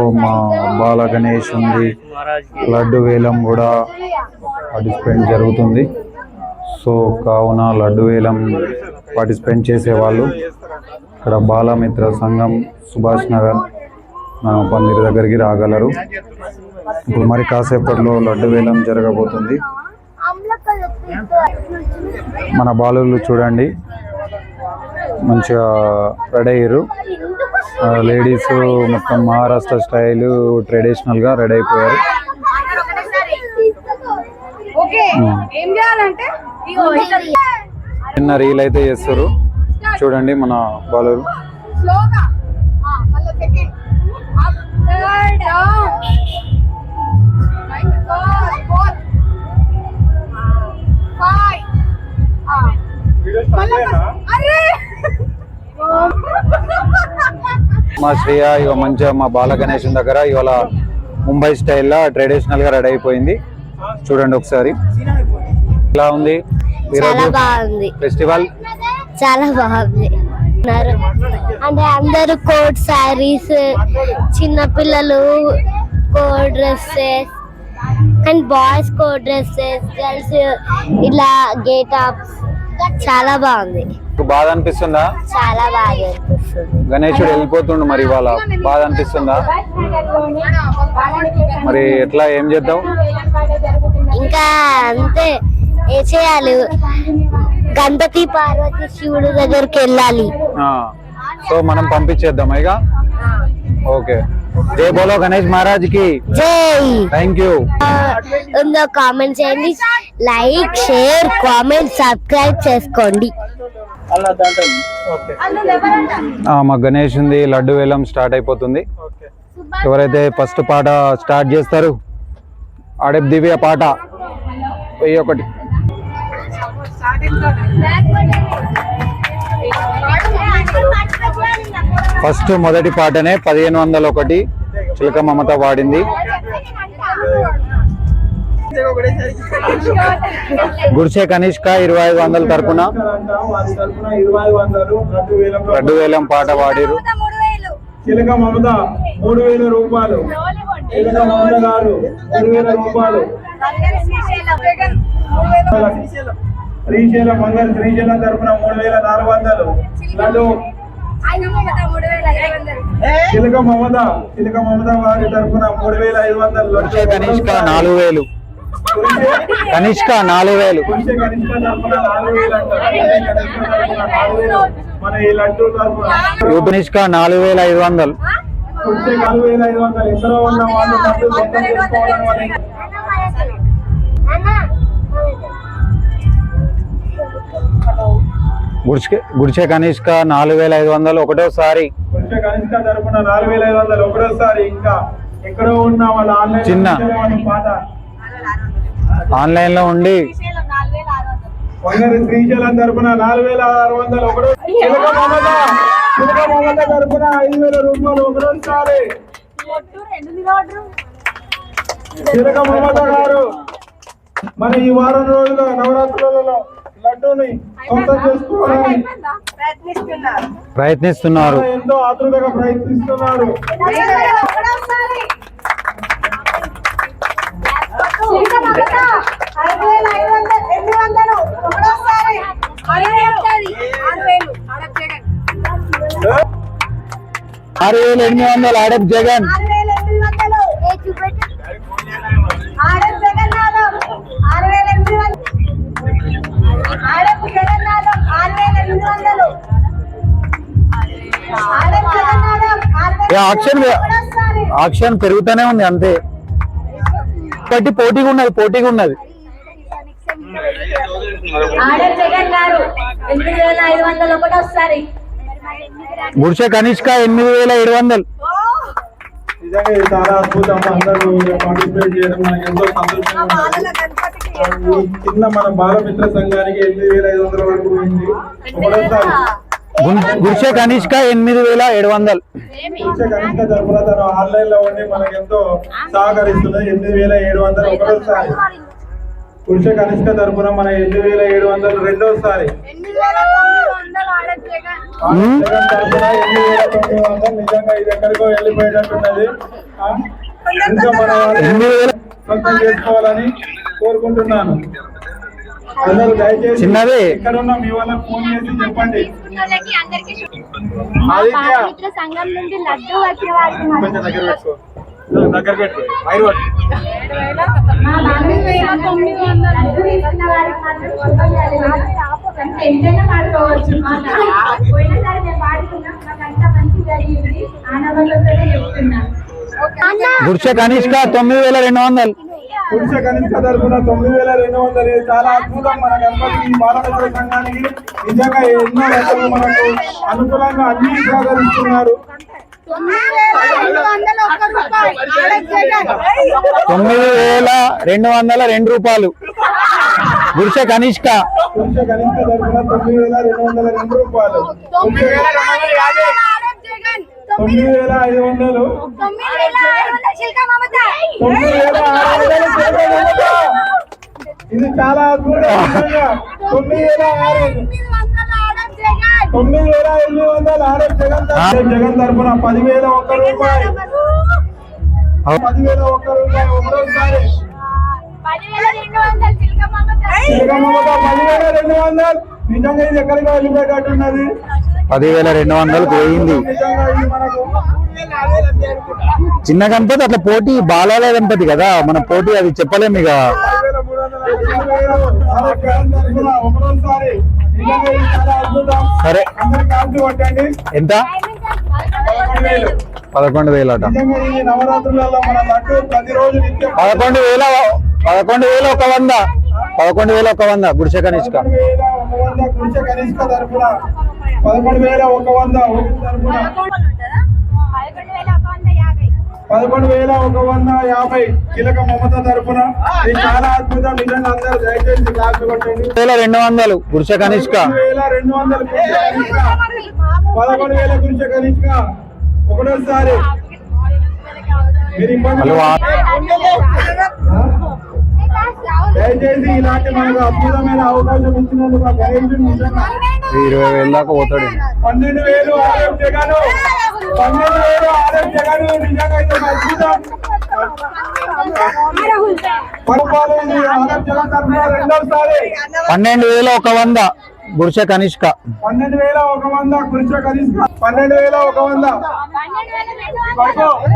మా బాల గణేష్ ఉంది. లడ్డు వేలం కూడా పార్టిసిపేట్ జరుగుతుంది. సో కావున లడ్డు వేలం పార్టిసిపేట్ చేసేవాళ్ళు. ఇక్కడ బాలమిత్ర సంఘం సుభాష్ నగర్ పందిరి దగ్గరికి రాగలరు. ఇప్పుడు మరి కాసేపట్లో లడ్డు వేలం జరగబోతుంది. మన బాలులు చూడండి. మంచిగా రెడీ అయ్యారు. లేడీస్ మొత్తం మహారాష్ట్ర స్టైల్ ట్రెడిషనల్గా రెడీ అయిపోయారు. చిన్న రీల్ అయితే చేస్తారు. చూడండి మన బాలురు మా శ్రేయ ఇక మంచిగా మా బాల గణేశం దగ్గర ఇవాళ ముంబై స్టైల్లో ట్రెడిషనల్గా రెడీ అయిపోయింది. చూడండి ఒకసారి. ఎలా ఉంది? చాలా బాగుంది. ఫెస్టివల్? చాలా బాగుంది. అంటే అందరూ కోట్ శారీస్ చిన్న పిల్లలు coat dresses and boys coat dresses girls ఇలా గేట్ అప్స్ చాలా బాగుంది. బాధ అనిపిస్తుందా? చాలా బాగా గణేశుడు వెళ్ళిపోతుండు మరి ఇవాళ. బాధ అనిపిస్తుందా? మరి ఎట్లా ఏం చేద్దాం? ఇంకా అంతే ఏ చేయాలి? గణపతి పార్వతి శివుడు దగ్గరికి వెళ్ళాలి. సో మనం పంపించేద్దాం ఇక? ఓకే. జై బోలో గణేష్ మహారాజ్కి జై థ్యాంక్ యూ ఉందో కామెంట్ చేయండి. లైక్ షేర్ కామెంట్ సబ్స్క్రైబ్ చేసుకోండి. మా గణేష్ ఉంది లడ్డు వేలం స్టార్ట్ అయిపోతుంది. ఎవరైతే ఫస్ట్ పాట స్టార్ట్ చేస్తారు ఆడెప్ దివ్య పాట. వెయ్యి ఒకటి. ఫస్ట్ మొదటి పాటనే పదిహేను వందల ఒకటి చిలక మమత వాడింది. గుడిసే కనిష్క ఇరవై ఐదు వందల తరపున. వారి తరపున ఇరవై వందలు రెండు వేల పాట వేలు చిలక మమత మూడు వేల రూపాయలు. చిలక మమత గారు మూడు వేల రూపాయలు. శ్రీశైలం మంగళ శ్రీశైలం తరపున మూడు వేల నాలుగు వందలు. లడ్డు. చిలక మమత చిలక మమత వారి తరపున మూడు వేల ఐదు వందలు. కనిష్క నాలుగు వేలు. కనిష్క నాలుగు వేలు. తరపున నాలుగు వేలు ఐదు వందలు. గుడిసే గుడిసే కనిష్క నాలుగు వేల ఐదు వందలు ఒకటోసారి. ఒకటోసారి ఇంకా ఎక్కడో ఉన్న వాళ్ళ ఆన్లైన్ చిన్న. ఆన్లైన్లో ఉండి శ్రీశైలం తరపున నాలుగు వేల ఆరు వందలు. ఒకటో ఐదు వేల రూపాయలు ఒకటోసారి చిలక మమత గారు మన ఈ వారం రోజుల నవరాత్రులలో లడ్డూని సొంతం చేసుకోవాలని ప్రయత్నిస్తున్నారు. ప్రయత్నిస్తున్నారు. ఎంతో ఆతృతగా ప్రయత్నిస్తున్నారు. ఆరు వేల ఎనిమిది వందలు ఆడప్ జగన్ ఆక్షన్ ఆక్షన్ పెరుగుతూనే ఉంది అంతే బట్టి పోటీగా ఉన్నది పోటీగా ఉన్నది. గుడిసె కనిష్క ఎనిమిది వేల ఏడు వందలు. నిజంగా ఇది చాలా అద్భుతం. అందరూ పార్టిసిపేట్ చేయడం మనకి ఎంతో సంతోషంగా ఉంది. ఈ చిన్న మన బాలమిత్ర సంఘానికి ఎనిమిది వేల ఐదు వందల వరకు పోయింది. ఒకటోసారి గుడిసె కనిష్క ఎనిమిది వేల ఏడు వందలు. తను ఆన్లైన్లో ఉండి మనకి ఎంతో సహకరిస్తున్నది ఎనిమిది వేల ఏడు వందలు ఒకటోసారి తరపున మన ఎనిమిది వేల ఏడు వందలు రెండోసారి. తరఫున నిజంగా ఇది ఎక్కడికో వెళ్ళిపోయేటట్టున్నది ఆ? ఇంకా మన వాళ్ళు ఎనిమిది వేల సొంతం చేసుకోవాలని కోరుకుంటున్నాను. చిన్నది. సంఘం నుండి లడ్డు వచ్చిన వారికి దగ్గర వైర్ పట్టు. మాత్రం శుభం జరగాలి. ఎంతైనా పాడుకోవచ్చు పోయినసారి మేము పాడుకున్నాం. మాకంతా మంచి జరిగింది. ఆనవాళ్ళతోనే చెప్తున్నాం గుడిసె కనిష్క తొమ్మిది వేల రెండు వందలు. పురుష కనిష్క తరఫున తొమ్మిది వేల రెండు వందలు. చాలా అద్భుతం. మన గణపతి ఈ బాలమిత్ర సంఘానికి నిజంగా ఎన్నో రకాలు మనకు అనుకూలంగా అన్ని సహకరిస్తున్నారు తొమ్మిది వేల రెండు వందల రెండు రూపాయలు. గుడిసె కనిష్క పురుష కనిష్క తరఫున తొమ్మిది వేల రెండు వందల రెండు రూపాయలు. తొమ్మిది వేల ఐదు వందలు తొమ్మిది వేల ఆరు వందలు జగన్ ఇది చాలా అద్భుతం. తొమ్మిది వేల ఆరు తొమ్మిది వేల ఎనిమిది వందల ఆరు జగన్ తరఫున- జగన్ తరఫున పదివేల ఒక్క రూపాయి. పదివేల ఒక్క రూపాయి ఒకటోసారి పదివేల రెండు వందలు నిజంగా ఇది ఎక్కడికి వెళ్ళిపోయేటట్టున్నది పదివేల రెండు వందలకు పోయింది. చిన్న గణపతి అట్లా పోటీ బాలాల గణపతి కదా. మన పోటీ అది చెప్పలేము ఇక. సరే. ఎంత? పదకొండు వేలు అట పదకొండు వేల పదకొండు వేల ఒక వంద. పదకొండు వేలు ఒక వంద గుడిసె కనిష్క. వంద కృషి కనిష్క తరఫున పదకొండు వేల ఒక వంద తరఫున పదకొండు వేల ఒక వంద యాభై చిలక మమత తరఫున చాలా అద్భుతం నిజంగా అందరూ దయచేసి క్లాస్ కొట్టండి. వేల రెండు వందలు గుడిసె కనిష్క. వేల రెండు వందల పదకొండు వేల కృషి కనిష్క. ఒకటోసారి. మీరు ఇబ్బంది దయచేసి ఇలాంటి మనకు అద్భుతమైన అవకాశం ఇచ్చినందుకు ఇరవై వేల దాకా పోతాడు. పన్నెండు వేలు ఆరోగ్య జగను. పన్నెండు వేలు ఆరోగ్య జగను నిజంగా ఇది అద్భుతం. పన్నెండు వేల ఒక వంద గుడిసె కనిష్క. పన్నెండు వేల ఒక వంద కృషి కనిష్క. పన్నెండు వేల ఒక వంద.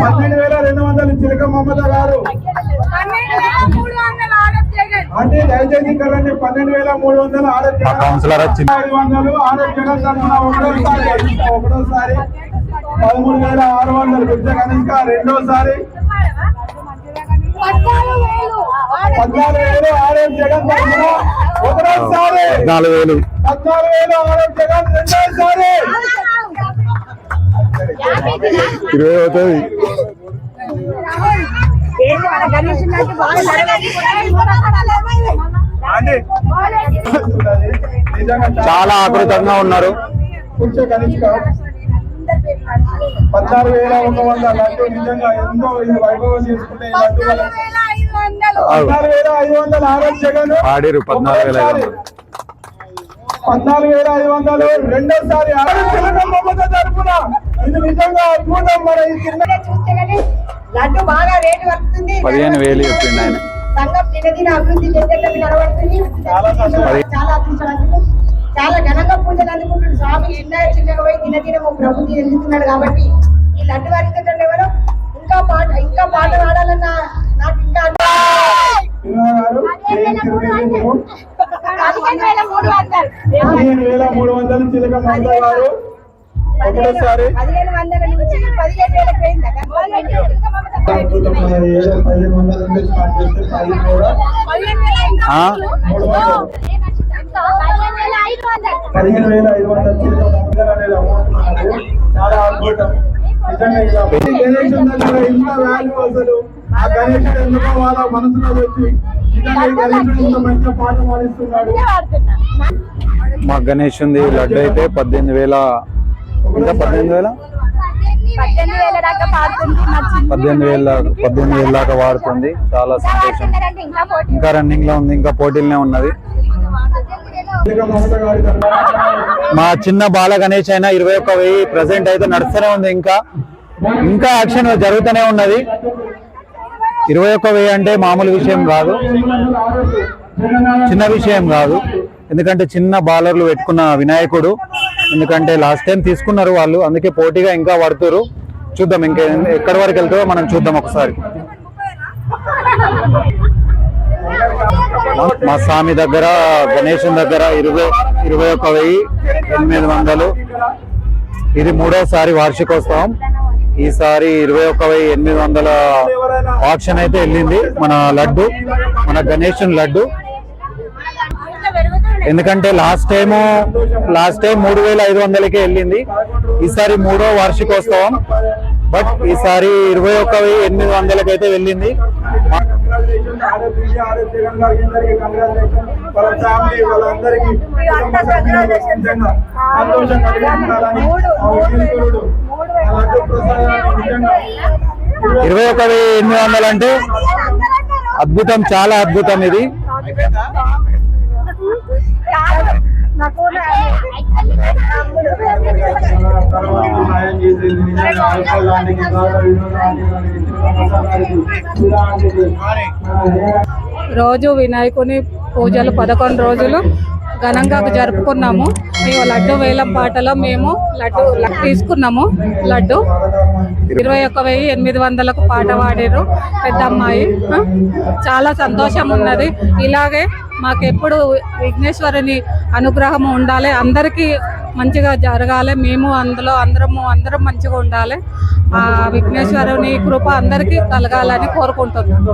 పన్నెండు వేల రెండు వందలు. చిలక మమత గారు. అంటే దయచేసి ఇక్కడ. పన్నెండు వేల మూడు వందలు కౌన్సిలర్ వచ్చింది. ఐదు వందలు ఆరోగ్య జగన్ తరఫున ఒకటోసారి ఒకటోసారి పదమూడు వేల ఆరు వందలు కృషి కనిష్క రెండోసారి పద్నాలుగు వేలు ఆరోగ్య జగన్ తరఫున ఒకటోసారి. పద్నాలుగు వేలు. పద్నాలుగు వేలు ఆరోగ్య జగన్ రెండోసారి. ఇరవై అవుతుంది చాలా ఆకృతంగా ఉన్నారు. పద్నాలుగు వేల ఒక వంద లడ్డు నిజంగా ఎంతో వైభవం చేసుకుంటే పద్నాలుగు వేల ఐదు వందల ఆరోగ్య జగన్. ఆడిరు పద్నాలుగు వేల ఐదు వందలు. పద్నాలుగు వేల ఐదు వందలు రెండోసారి ఆరోగ్య జగన్ మమత తరపున. లడ్డు బాగా రేటు వస్తుంది పదిహేను వేలు చెప్పిండు ఆయన. సంఘం దినదిన అభివృద్ధి చెందేటట్టు కనబడుతుంది. చాలా అదృష్టవంతులు చాలా ఘనంగా పూజలు అందుకుంటున్నారు. స్వామి చిన్న చిన్నగా పోయి దినదినము ప్రభుత్వం చెందుతున్నాడు కాబట్టి ఈ లడ్డు వారికి ఎవరు? ఇంకా పాట ఇంకా పాట పాడాలన్న నాకు ఇంకా పదిహేను వేల మూడు వందలు. పదిహేను వేల మూడు వందలు. చిలక గారు ఒకటోసారి. పదిహేను వేల ఐదు వందల చాలా అద్భుతం. ఇంత వాల్యూ అసలు. ఆ ఎందుకో వాళ్ళ మనసులో వచ్చి మా గణేష్ ఉంది లడ్డు అయితే పద్దెనిమిది వేల ఇంకా పద్దెనిమిది వేల? పద్దెనిమిది వేల దాకా పద్దెనిమిది వేల దాకా వాడుతుంది. చాలా సంతోషం. ఇంకా రన్నింగ్లో ఉంది ఇంకా పోటీలనే ఉన్నది. మా చిన్న బాల గణేష్ అయినా ఇరవై ఒక్క వెయ్యి ప్రజెంట్ అయితే నడుస్తూనే ఉంది ఇంకా. ఇంకా యాక్షన్ జరుగుతూనే ఉన్నది. ఇరవై ఒక్క వెయ్యి అంటే మామూలు విషయం కాదు. చిన్న విషయం కాదు. ఎందుకంటే చిన్న బాలర్లు పెట్టుకున్న వినాయకుడు. ఎందుకంటే లాస్ట్ టైం తీసుకున్నారు వాళ్ళు. అందుకే పోటీగా ఇంకా పడుతురు చూద్దాం ఇంకా ఎక్కడి వరకు వెళ్తారో మనం చూద్దాం ఒకసారి. మా- స్వామి దగ్గర గణేశం దగ్గర ఇరవై ఇరవై ఒక వెయ్యి ఎనిమిది వందలు. ఇది మూడోసారి వార్షికోత్సవం. ఈసారి ఇరవై ఒక వెయ్యి ఎనిమిది వందల ఆప్షన్ అయితే వెళ్ళింది. మన లడ్డు మన గణేశన్ లడ్డు. ఎందుకంటే లాస్ట్ టైము లాస్ట్ టైం మూడు వేల ఐదు వందలకే వెళ్ళింది. ఈసారి మూడో వార్షికోత్సవం. బట్ ఈసారి ఇరవై ఒక్క ఎనిమిది వందలకి అయితే వెళ్ళింది. ఇరవై ఒక ఎనిమిది వందలు అంటే అద్భుతం చాలా అద్భుతం ఇది. రోజు వినాయకుని పూజలు పదకొండు రోజులు ఘనంగా జరుపుకున్నాము. మేము లడ్డు వేలం పాటలో మేము లడ్డు తీసుకున్నాము. లడ్డు ఇరవై ఒక్క వెయ్యి ఎనిమిది వందలకు పాట పాడారు పెద్ద అమ్మాయి చాలా సంతోషం ఉన్నది. ఇలాగే మాకెప్పుడు విఘ్నేశ్వరుని అనుగ్రహం ఉండాలి. అందరికీ మంచిగా జరగాలి. మేము అందులో అందరము అందరం మంచిగా ఉండాలి. ఆ విఘ్నేశ్వరుని కృప అందరికీ కలగాలని కోరుకుంటున్నాను